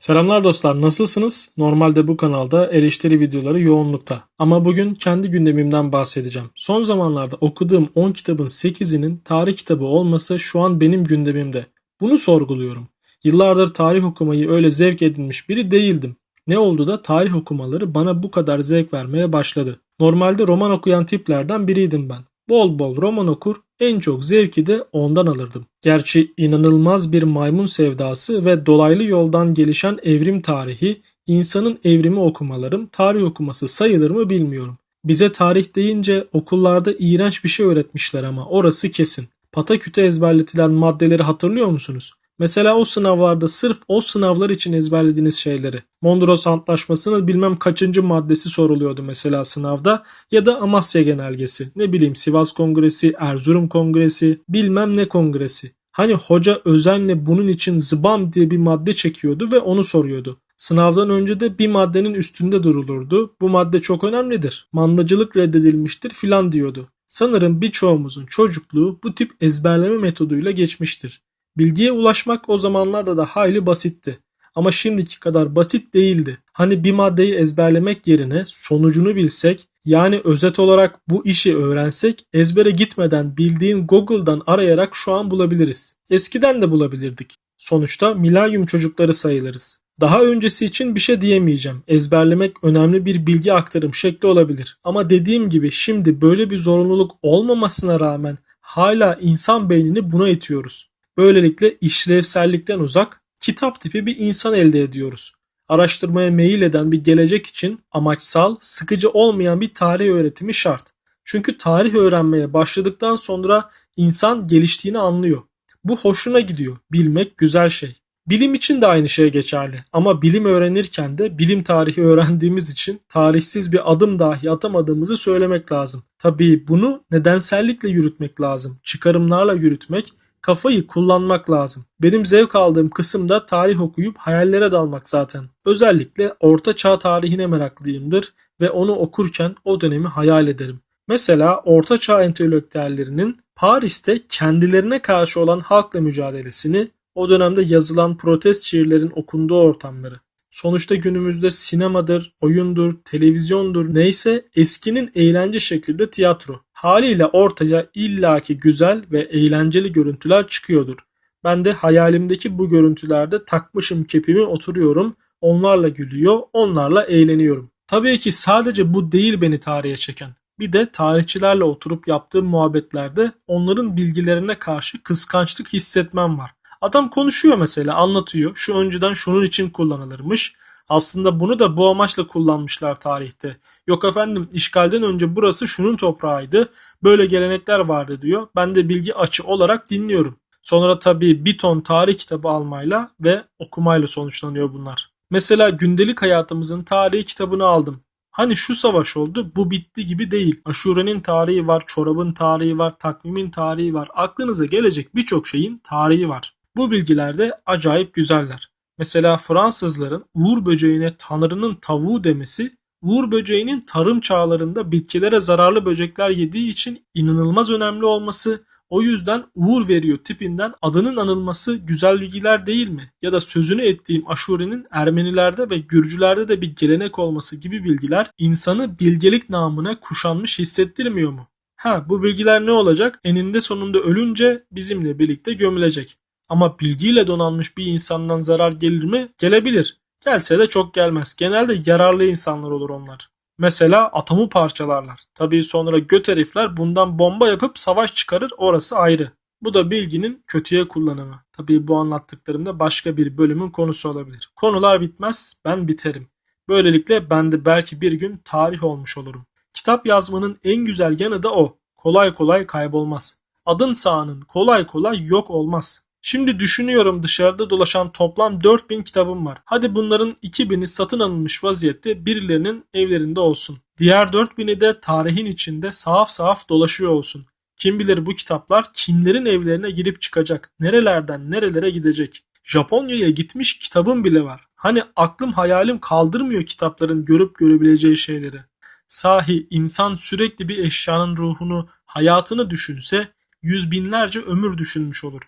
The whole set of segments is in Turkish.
Selamlar dostlar nasılsınız? Normalde bu kanalda eleştiri videoları yoğunlukta. Ama bugün kendi gündemimden bahsedeceğim. Son zamanlarda okuduğum 10 kitabın 8'inin tarih kitabı olması şu an benim gündemimde. Bunu sorguluyorum. Yıllardır tarih okumayı öyle zevk edinmiş biri değildim. Ne oldu da tarih okumaları bana bu kadar zevk vermeye başladı. Normalde roman okuyan tiplerden biriydim ben. Bol bol roman okur, en çok zevki de ondan alırdım. Gerçi inanılmaz bir maymun sevdası ve dolaylı yoldan gelişen evrim tarihi, insanın evrimi okumalarım tarih okuması sayılır mı bilmiyorum. Bize tarih deyince okullarda iğrenç bir şey öğretmişler ama orası kesin. Pataküte ezberletilen maddeleri hatırlıyor musunuz? Mesela o sınavlarda sırf o sınavlar için ezberlediğiniz şeyleri. Mondros Antlaşması'nın bilmem kaçıncı maddesi soruluyordu mesela sınavda. Ya da Amasya Genelgesi. Ne bileyim Sivas Kongresi, Erzurum Kongresi, bilmem ne kongresi. Hani hoca özenle bunun için zıbam diye bir madde çekiyordu ve onu soruyordu. Sınavdan önce de bir maddenin üstünde durulurdu. Bu madde çok önemlidir. Mandacılık reddedilmiştir filan diyordu. Sanırım birçoğumuzun çocukluğu bu tip ezberleme metoduyla geçmiştir. Bilgiye ulaşmak o zamanlarda da hayli basitti. Ama şimdiki kadar basit değildi. Hani bir maddeyi ezberlemek yerine sonucunu bilsek, yani özet olarak bu işi öğrensek ezbere gitmeden bildiğin Google'dan arayarak şu an bulabiliriz. Eskiden de bulabilirdik. Sonuçta milenyum çocukları sayılırız. Daha öncesi için bir şey diyemeyeceğim. Ezberlemek önemli bir bilgi aktarım şekli olabilir. Ama dediğim gibi şimdi böyle bir zorunluluk olmamasına rağmen hala insan beynini buna itiyoruz. Böylelikle işlevsellikten uzak, kitap tipi bir insan elde ediyoruz. Araştırmaya meyil eden bir gelecek için amaçsal, sıkıcı olmayan bir tarih öğretimi şart. Çünkü tarih öğrenmeye başladıktan sonra insan geliştiğini anlıyor. Bu hoşuna gidiyor. Bilmek güzel şey. Bilim için de aynı şey geçerli. Ama bilim öğrenirken de bilim tarihi öğrendiğimiz için tarihsiz bir adım dahi atamadığımızı söylemek lazım. Tabii bunu nedensellikle yürütmek lazım. Çıkarımlarla yürütmek kafayı kullanmak lazım. Benim zevk aldığım kısım da tarih okuyup hayallere dalmak zaten. Özellikle Orta Çağ tarihine meraklıyımdır ve onu okurken o dönemi hayal ederim. Mesela Orta Çağ entelektüellerinin Paris'te kendilerine karşı olan halkla mücadelesini, o dönemde yazılan protest şiirlerin okunduğu ortamları. Sonuçta günümüzde sinemadır, oyundur, televizyondur neyse eskinin eğlence şekli de tiyatro. Haliyle ortaya illaki güzel ve eğlenceli görüntüler çıkıyordur. Ben de hayalimdeki bu görüntülerde takmışım kepimi oturuyorum, onlarla gülüyor, onlarla eğleniyorum. Tabii ki sadece bu değil beni tarihe çeken. Bir de tarihçilerle oturup yaptığım muhabbetlerde onların bilgilerine karşı kıskançlık hissetmem var. Adam konuşuyor mesela anlatıyor. Şu önceden şunun için kullanılırmış. Aslında bunu da bu amaçla kullanmışlar tarihte. Yok efendim işgalden önce burası şunun toprağıydı. Böyle gelenekler vardı diyor. Ben de bilgi açı olarak dinliyorum. Sonra tabii bir ton tarih kitabı almayla ve okumayla sonuçlanıyor bunlar. Mesela gündelik hayatımızın tarihi kitabını aldım. Hani şu savaş oldu bu bitti gibi değil. Aşure'nin tarihi var, çorabın tarihi var, takvimin tarihi var. Aklınıza gelecek birçok şeyin tarihi var. Bu bilgiler de acayip güzeller. Mesela Fransızların uğur böceğine tanrının tavuğu demesi uğur böceğinin tarım çağlarında bitkilere zararlı böcekler yediği için inanılmaz önemli olması o yüzden uğur veriyor tipinden adının anılması güzel bilgiler değil mi? Ya da sözünü ettiğim Aşure'nin Ermenilerde ve Gürcülerde de bir gelenek olması gibi bilgiler insanı bilgelik namına kuşanmış hissettirmiyor mu? Ha bu bilgiler ne olacak? Eninde sonunda ölünce bizimle birlikte gömülecek. Ama bilgiyle donanmış bir insandan zarar gelir mi? Gelebilir. Gelse de çok gelmez. Genelde yararlı insanlar olur onlar. Mesela atomu parçalarlar. Tabii sonra göt herifler bundan bomba yapıp savaş çıkarır orası ayrı. Bu da bilginin kötüye kullanımı. Tabii bu anlattıklarımda başka bir bölümün konusu olabilir. Konular bitmez, ben biterim. Böylelikle ben de belki bir gün tarih olmuş olurum. Kitap yazmanın en güzel yanı da o. Kolay kolay kaybolmaz. Adın sağının kolay kolay yok olmaz. Şimdi düşünüyorum dışarıda dolaşan toplam 4000 kitabım var. Hadi bunların 2000'i satın alınmış vaziyette birilerinin evlerinde olsun. Diğer 4000'i de tarihin içinde sahaf sahaf dolaşıyor olsun. Kim bilir bu kitaplar kimlerin evlerine girip çıkacak, nerelerden nerelere gidecek. Japonya'ya gitmiş kitabım bile var. Hani aklım hayalim kaldırmıyor kitapların görüp görebileceği şeyleri. Sahi insan sürekli bir eşyanın ruhunu, hayatını düşünse yüz binlerce ömür düşünmüş olur.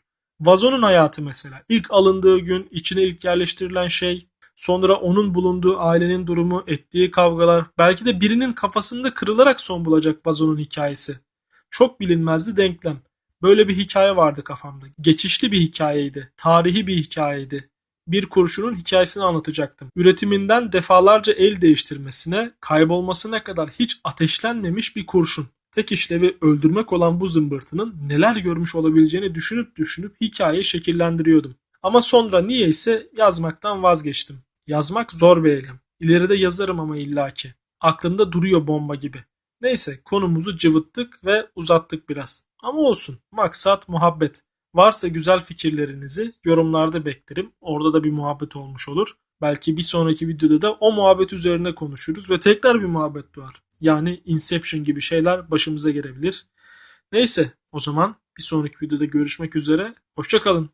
Vazonun hayatı mesela. İlk alındığı gün içine ilk yerleştirilen şey, Sonra onun bulunduğu ailenin durumu, ettiği kavgalar, belki de birinin kafasında kırılarak son bulacak vazonun hikayesi. Çok bilinmezdi denklem. Böyle bir hikaye vardı kafamda. Geçişli bir hikayeydi. Tarihi bir hikayeydi. Bir kurşunun hikayesini anlatacaktım. Üretiminden defalarca el değiştirmesine, kaybolmasına kadar hiç ateşlenmemiş bir kurşun. Tek işlevi öldürmek olan bu zımbırtının neler görmüş olabileceğini düşünüp düşünüp hikayeyi şekillendiriyordum. Ama sonra niyeyse yazmaktan vazgeçtim. Yazmak zor bir eylem. İleride yazarım ama illaki. Aklımda duruyor bomba gibi. Neyse konumuzu cıvıttık ve uzattık biraz. Ama olsun. Maksat muhabbet. Varsa güzel fikirlerinizi yorumlarda beklerim. Orada da bir muhabbet olmuş olur. Belki bir sonraki videoda da o muhabbet üzerine konuşuruz ve tekrar bir muhabbet doğar. Yani Inception gibi şeyler başımıza gelebilir. Neyse o zaman bir sonraki videoda görüşmek üzere. Hoşçakalın.